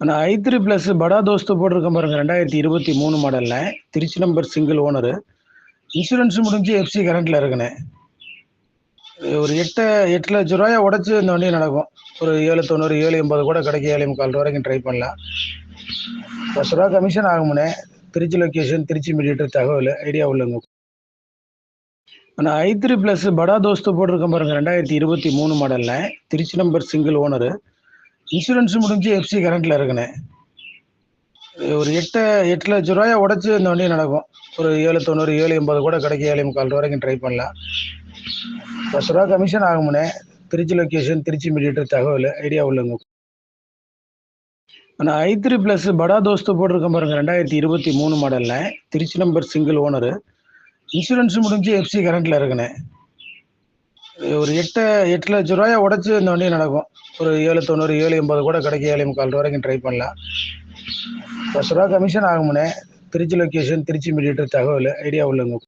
ஆனால் ஐ three plus படா தோஸ்து போட்டிருக்கேன் பாருங்க ரெண்டாயிரத்தி இருபத்தி மூணு மாடலில் Trichy number single owner insurance முடிஞ்சு எஃப்சி கரண்ட்டில் இருக்குண்ணே ஒரு எட்டு எட்டு லட்ச ரூபாயை உடச்சி இந்த வண்டி நடக்கும். ஒரு ஏழு தொண்ணூறு ஏழு எண்பது கூட கிடைக்கும். ஏழு முக்கால் ரூபா வரைக்கும் ட்ரை பண்ணலாம். பத்து ரூபா கமிஷன் ஆகும்ண்ணே திருச்சி லொக்கேஷன் திருச்சி மீடியேட்டர் தகவல் ஐடியா உள்ளங்க ஆனால் ஐ த்ரீ ப்ளஸ் படா தோஸ்து போட்டிருக்கேன் பாருங்க ரெண்டாயிரத்தி இருபத்தி மூணு மாடலில் Trichy number single owner insurance முடிஞ்சு எஃப்சி கரண்ட்டில் இருக்குண்ணே. ஒரு எட்டு எட்டு லட்ச ரூபாயை உடச்சி இந்த வண்டி நடக்கும். ஒரு ஏழு தொண்ணூறு ஏழு எண்பது கூட கிடைக்கும். ஏழு முக்கால் ரூபா வரைக்கும் ட்ரை பண்ணலாம். பத்து ரூபா கமிஷன் ஆகும்ண்ணே. திருச்சி லொக்கேஷன் திருச்சி மீடியேட்டர் தகவல் ஐடியா உள்ளங்க. ஆனால் ஐ த்ரீ ப்ளஸ் படா தோஸ்து போட்டிருக்கேன் பாருங்க ரெண்டாயிரத்தி இருபத்தி மூணு மாடலில் Trichy number single owner insurance முடிஞ்சு எஃப்சி கரண்ட்டில் இருக்குண்ணே. ஒரு எட்டு எட்டு லட்ச ரூபாயை உடச்சி இந்த வண்டி நடக்கும். ஒரு ஏழு தொண்ணூறு ஏழு எண்பது கூட கிடைக்கும். ஏழு முக்கால் ரூபா வரைக்கும் ட்ரை பண்ணலாம். பத்து ரூபா கமிஷன் ஆகும்னே திருச்சி லொக்கேஷன் திருச்சி மீடியேட்டர் தகவல் ஐடியா உள்ளவங்க